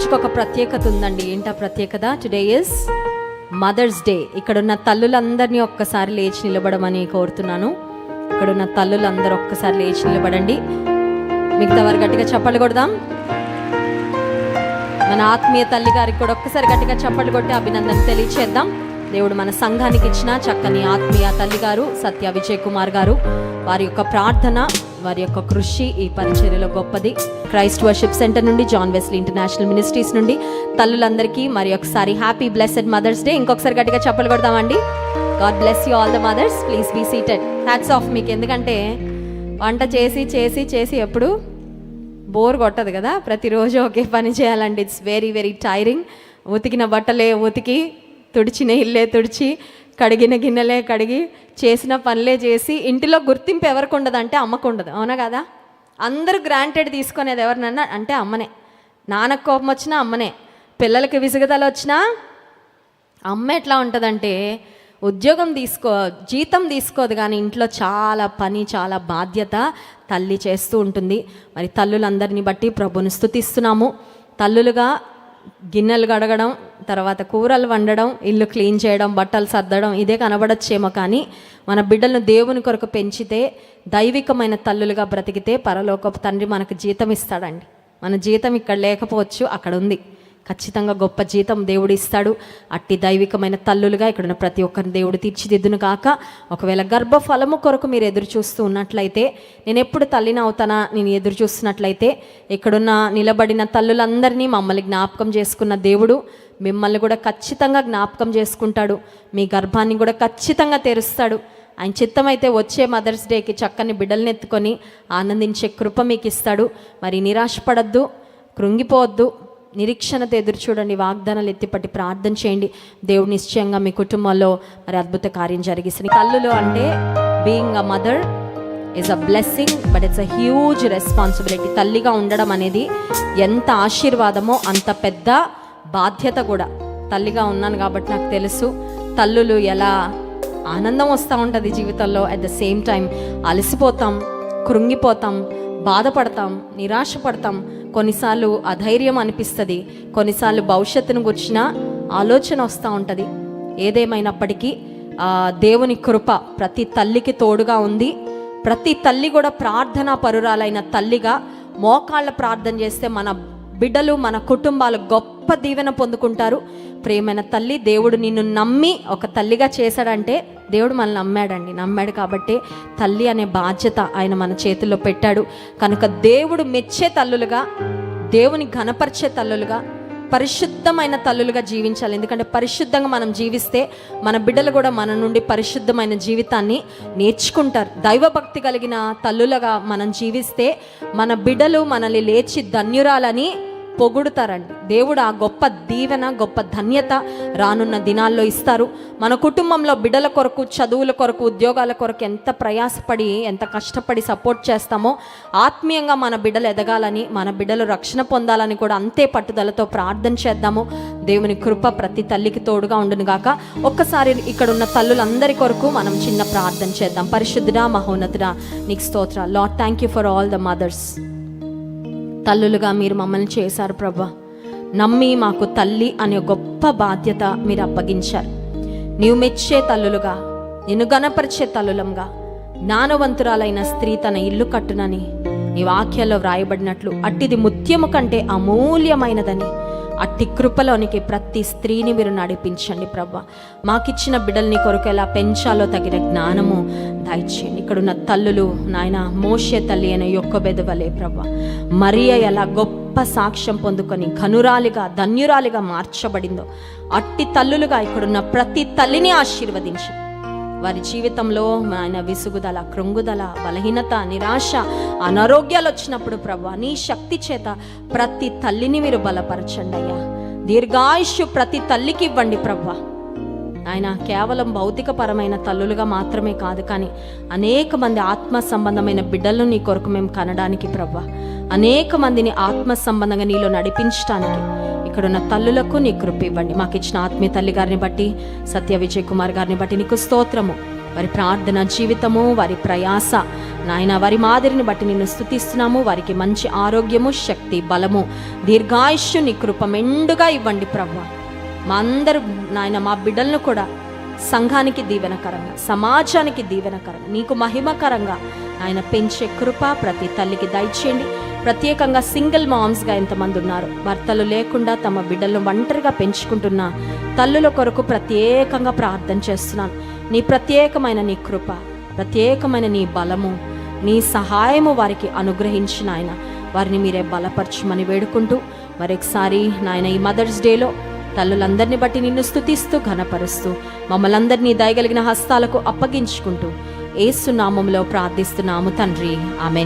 ఈ రోజుకి ఒక ప్రత్యేకత ఉందండి. ఏంటా ప్రత్యేకత? టుడే ఇస్ మదర్స్ డే ఇక్కడున్న తల్లులందరినీ ఒక్కసారి లేచి నిలబడమని కోరుతున్నాను. ఇక్కడున్న తల్లులందరూ ఒక్కసారి లేచి నిలబడండి. మిగతా వారు గట్టిగా చప్పట్లు కొడదాం. మన ఆత్మీయ తల్లి గారికి కూడా ఒక్కసారి గట్టిగా చప్పట్లు కొట్టి అభినందన తెలియచేద్దాం. దేవుడు మన సంఘానికి ఇచ్చిన చక్కని ఆత్మీయ తల్లి గారు సత్య విజయ్ కుమార్ గారు వారి యొక్క ప్రార్థన వారి యొక్క కృషి ఈ పరిచర్యలో గొప్పది. క్రైస్ట్ వర్షిప్ సెంటర్ నుండి జాన్ వెస్లీ ఇంటర్నేషనల్ మినిస్ట్రీస్ నుండి. తల్లులందరికీ మరి ఒకసారి హ్యాపీ బ్లెస్డ్ మదర్స్ డే ఇంకొకసారి గట్టిగా చెప్పలు కొడదామండి. God bless you all the mothers please be seated hats off మీకు. ఎందుకంటే వంట చేసి చేసి చేసి ఎప్పుడు బోర్ కొట్టదు కదా. ప్రతిరోజు ఒకే పని చేయాలండి. ఇట్స్ వెరీ వెరీ టైరింగ్ ఉతికిన బట్టలే ఉతికి తుడిచిన ఇల్లే తుడిచి కడిగిన గిన్నెలే కడిగి చేసిన పనులే చేసి ఇంటిలో గుర్తింపు ఎవరికి ఉండదు అంటే అమ్మకు ఉండదు. అవునా కదా? అందరూ గ్రాంటెడ్ తీసుకునేది ఎవరినన్నా అంటే అమ్మనే. నాన్నకు కోపం వచ్చినా అమ్మనే. పిల్లలకి విసుగుదల వచ్చినా అమ్మ ఎట్లా ఉంటుందంటే ఉద్యోగం తీసుకో జీతం తీసుకోదు కానీ ఇంట్లో చాలా పని చాలా బాధ్యత తల్లి చేస్తూ ఉంటుంది. మరి తల్లులందరినీ బట్టి ప్రభుని స్థుతిస్తున్నాము. తల్లులుగా గిన్నెలు కడగడం తర్వాత కూరలు వండడం ఇల్లు క్లీన్ చేయడం బట్టలు సర్దడం ఇదే కనబడచ్చేమో కానీ మన బిడ్డలను దేవుని కొరకు పెంచితే దైవికమైన తల్లులుగా బ్రతికితే పరలోకపు తండ్రి మనకు జీతం ఇస్తాడండి. మన జీతం ఇక్కడ లేకపోవచ్చు అక్కడ ఉంది. ఖచ్చితంగా గొప్ప జీతం దేవుడు ఇస్తాడు. అట్టి దైవికమైన తల్లులుగా ఇక్కడున్న ప్రతి ఒక్కరిని దేవుడు తీర్చిదిద్దును కాక ఒకవేళ గర్భఫలము కొరకు మీరు ఎదురు చూస్తూ ఉన్నట్లయితే నేను ఎప్పుడు తల్లిని అవుతానా? నేను ఎదురు చూస్తున్నట్లయితే ఇక్కడున్న నిలబడిన తల్లులందరినీ మమ్మల్ని జ్ఞాపకం చేసుకున్న దేవుడు మిమ్మల్ని కూడా ఖచ్చితంగా జ్ఞాపకం చేసుకుంటాడు. మీ గర్భాన్ని కూడా ఖచ్చితంగా తెరుస్తాడు. ఆయన చిత్తమైతే వచ్చే మదర్స్ డేకి చక్కని బిడ్డల్ని ఎత్తుకొని ఆనందించే కృప మీకు ఇస్తాడు మరి నిరాశపడద్దు కృంగిపోవద్దు. నిరీక్షణతో ఎదురు చూడండి వాగ్దానాలు ఎత్తిపట్టి ప్రార్థన చేయండి. దేవుడు నిశ్చయంగా మీ కుటుంబంలో మరి అద్భుత కార్యం జరిగిస్తుంది కళ్ళులో అంటే being a mother is a blessing but it's a huge responsibility తల్లిగా ఉండడం అనేది ఎంత ఆశీర్వాదమో అంత పెద్ద బాధ్యత కూడా. తల్లిగా ఉన్నాను కాబట్టి నాకు తెలుసు తల్లులు ఎలా ఆనందం వస్తూ ఉంటుంది జీవితంలో. అట్ ద సేమ్ టైం అలసిపోతాం కృంగిపోతాం బాధపడతాం నిరాశపడతాం. కొన్నిసార్లు అధైర్యం అనిపిస్తుంది. కొన్నిసార్లు భవిష్యత్తును గుర్చిన ఆలోచన వస్తూ ఉంటుంది. ఏదేమైనప్పటికీ దేవుని కృప ప్రతి తల్లికి తోడుగా ఉంది. ప్రతి తల్లి కూడా ప్రార్థనా పరురాలైన తల్లిగా మోకాళ్ళ ప్రార్థన చేస్తే మన బిడ్డలు మన కుటుంబాలు గొప్ప దీవెన పొందుకుంటారు. ప్రేమైన తల్లి దేవుడు నిన్ను నమ్మి ఒక తల్లిగా చేశాడంటే దేవుడు మనల్ని నమ్మాడండి. నమ్మాడు కాబట్టి తల్లి అనే బాధ్యత ఆయన మన చేతుల్లో పెట్టాడు. కనుక దేవుడు మెచ్చే తల్లులుగా దేవుని ఘనపరిచే తల్లులుగా పరిశుద్ధమైన తల్లులుగా జీవించాలి. ఎందుకంటే పరిశుద్ధంగా మనం జీవిస్తే మన బిడ్డలు కూడా మన నుండి పరిశుద్ధమైన జీవితాన్ని నేర్చుకుంటారు. దైవభక్తి కలిగిన తల్లులుగా మనం జీవిస్తే మన బిడ్డలు మనల్ని లేచి ధన్యురాలని పొగుడుతారండి. దేవుడు ఆ గొప్ప దీవెన గొప్ప ధన్యత రానున్న దినాల్లో ఇస్తారు. మన కుటుంబంలో బిడ్డల కొరకు చదువుల కొరకు ఉద్యోగాల కొరకు ఎంత ప్రయాసపడి ఎంత కష్టపడి సపోర్ట్ చేస్తామో ఆత్మీయంగా మన బిడ్డలు ఎదగాలని మన బిడ్డలు రక్షణ పొందాలని కూడా అంతే పట్టుదలతో ప్రార్థన చేద్దాము. దేవుని కృప ప్రతి తల్లికి తోడుగా ఉండునుగాక. ఒక్కసారి ఇక్కడ ఉన్న తల్లులందరి కొరకు మనం చిన్న ప్రార్థన చేద్దాం. పరిశుద్ధుడా మహోన్నతుడా నీకు స్తోత్ర Lord thank you for all the mothers తల్లులుగా మీరు మమ్మల్ని చేశారు ప్రభా. నమ్మి మాకు తల్లి అనే గొప్ప బాధ్యత మీరు అప్పగించారు. నీవు మెచ్చే తల్లులుగా నిన్ను గణపరిచే తల్లులంగా జ్ఞానవంతురాలైన స్త్రీ తన ఇల్లు కట్టునని నీ వాక్యాల్లో వ్రాయబడినట్లు అట్టిది ముత్యము కంటే అమూల్యమైనదని అట్టి కృపలోనికి ప్రతి స్త్రీని మీరు నడిపించండి ప్రభా మాకిచ్చిన బిడ్డల్ని కొరకు ఎలా పెంచాలో తగిన జ్ఞానము దయచేయండి. ఇక్కడున్న తల్లులు నాయన మోషే తల్లి అయిన యొక్క బెదవలే ప్రభా మరియ ఎలా గొప్ప సాక్ష్యం పొందుకొని ఘనురాలిగా ధన్యురాలిగా మార్చబడిందో అట్టి తల్లులుగా ఇక్కడున్న ప్రతి తల్లిని ఆశీర్వదించి. వారి జీవితంలో ఆయన విసుగుదల కృంగుదల బలహీనత నిరాశ అనారోగ్యాలు వచ్చినప్పుడు ప్రభా నీ శక్తి చేత ప్రతి తల్లిని మీరు బలపరచండి అయ్యా. దీర్ఘాయుష్యు ప్రతి తల్లికి ఇవ్వండి ప్రభా. ఆయన కేవలం భౌతికపరమైన తల్లులుగా మాత్రమే కాదు కానీ అనేక మంది ఆత్మ సంబంధమైన బిడ్డలను నీ కొరకు మేము కనడానికి ప్రభా. అనేక మందిని ఆత్మ సంబంధంగా నీలో నడిపించడానికి ఇక్కడున్న తల్లులకు నీ కృప ఇవ్వండి. మాకు ఇచ్చిన ఆత్మీయ తల్లి గారిని బట్టి సత్య విజయ్ కుమార్ గారిని బట్టి నీకు స్తోత్రము. వారి ప్రార్థన జీవితము వారి ప్రయాస నాయన వారి మాదిరిని బట్టి నిన్ను స్తుతిస్తున్నాము వారికి మంచి ఆరోగ్యము శక్తి బలము దీర్ఘాయుష్యు నీ కృప మెండుగా ఇవ్వండి ప్రభు మా అందరు నాయన మా బిడ్డలను కూడా సంఘానికి దీవెనకరంగా సమాజానికి దీవెనకరంగా నీకు మహిమకరంగా ఆయన పెంచే కృప ప్రతి తల్లికి దయచేయండి. ప్రత్యేకంగా సింగిల్ మామ్స్గా ఎంతమంది ఉన్నారు? భర్తలు లేకుండా తమ బిడ్డలను ఒంటరిగా పెంచుకుంటున్న తల్లుల కొరకు ప్రత్యేకంగా ప్రార్థన చేస్తున్నాను. నీ ప్రత్యేకమైన నీ కృప ప్రత్యేకమైన నీ బలము నీ సహాయము వారికి అనుగ్రహించిన ఆయన. వారిని మీరే బలపరచమని వేడుకుంటూ మరొకసారి నాయన ఈ మదర్స్ డేలో తల్లులందరిని బట్టి నిన్ను స్థుతిస్తూ ఘనపరుస్తూ మమ్మల్ని అందరినీ దయగలిగిన హస్తాలకు అప్పగించుకుంటూ ఏసునామంలో ప్రార్థిస్తున్నాము తండ్రి. ఆమె